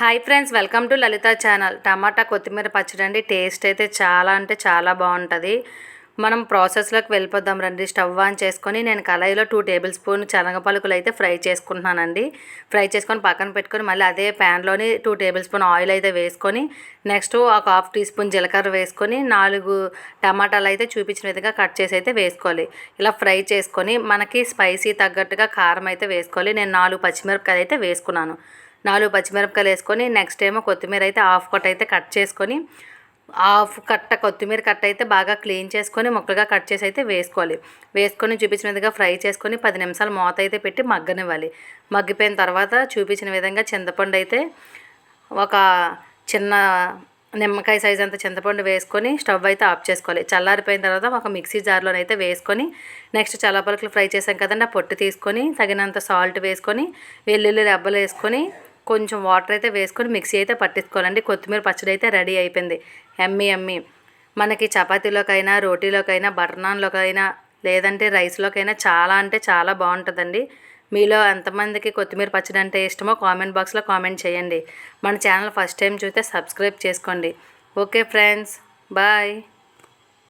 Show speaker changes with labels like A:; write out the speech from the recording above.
A: Hi friends welcome to Lalitha channel టమాటా కొత్తిమీర పచ్చడి అండి టేస్ట్ అయితే చాలా అంటే చాలా బాగుంటుంది. మనం ప్రాసెస్లోకి వెళ్ళిపోదాం రండి. స్టవ్ ఆన్ చేసుకొని నేను కళాయిలో టూ టేబుల్ స్పూన్ శనగ పలుకులు అయితే ఫ్రై చేసుకుంటున్నానండి. ఫ్రై చేసుకొని పక్కన పెట్టుకొని మళ్ళీ అదే ప్యాన్లోని టూ టేబుల్ స్పూన్ ఆయిల్ అయితే వేసుకొని నెక్స్ట్ ఒక హాఫ్ టీ స్పూన్ జీలకర్ర వేసుకొని నాలుగు టమాటాలు అయితే చూపించిన విధంగా కట్ చేసి అయితే వేసుకోవాలి. ఇలా ఫ్రై చేసుకొని మనకి స్పైసీ తగ్గట్టుగా కారం అయితే వేసుకోవాలి. నేను నాలుగు పచ్చిమిరపకాయలు అయితే వేసుకున్నాను. నాలుగు పచ్చిమిరపకాయలు వేసుకొని నెక్స్ట్ ఏమో కొత్తిమీర అయితే హాఫ్ కట్ అయితే కట్ చేసుకొని హాఫ్ కట్ట కొత్తిమీర కట్ట అయితే బాగా క్లీన్ చేసుకొని ముక్కలుగా కట్ చేసి అయితే వేసుకోవాలి. వేసుకొని చూపించిన విధంగా ఫ్రై చేసుకొని పది నిమిషాలు మూత అయితే పెట్టి మగ్గనివ్వాలి. మగ్గిపోయిన తర్వాత చూపించిన విధంగా చింతపండు అయితే ఒక చిన్న నిమ్మకాయ సైజ్ అంత చింతపండు వేసుకొని స్టవ్ అయితే ఆఫ్ చేసుకోవాలి. చల్లారిపోయిన తర్వాత ఒక మిక్సీ జార్లోనైతే వేసుకొని నెక్స్ట్ చల్లపలకలు ఫ్రై చేసాం కదండి ఆ పొట్టు తీసుకొని తగినంత సాల్ట్ వేసుకొని వెల్లుల్లి రెబ్బలు వేసుకొని కొంచెం వాటర్ అయితే వేసుకొని మిక్సీ అయితే పట్టించుకోవాలండి. కొత్తిమీర పచ్చడి అయితే రెడీ అయిపోయింది. ఎమ్మి ఎమ్మి. మనకి చపాతీలోకైనా రోటీలోకైనా బటర్ నాన్లోకైనా లేదంటే రైస్లోకైనా చాలా అంటే చాలా బాగుంటుందండి. మీలో ఎంతమందికి కొత్తిమీర పచ్చడి అంటే ఇష్టమో కామెంట్ బాక్స్లో కామెంట్ చేయండి. మన ఛానల్ ఫస్ట్ టైం చూస్తే సబ్స్క్రైబ్ చేసుకోండి. Okay friends bye.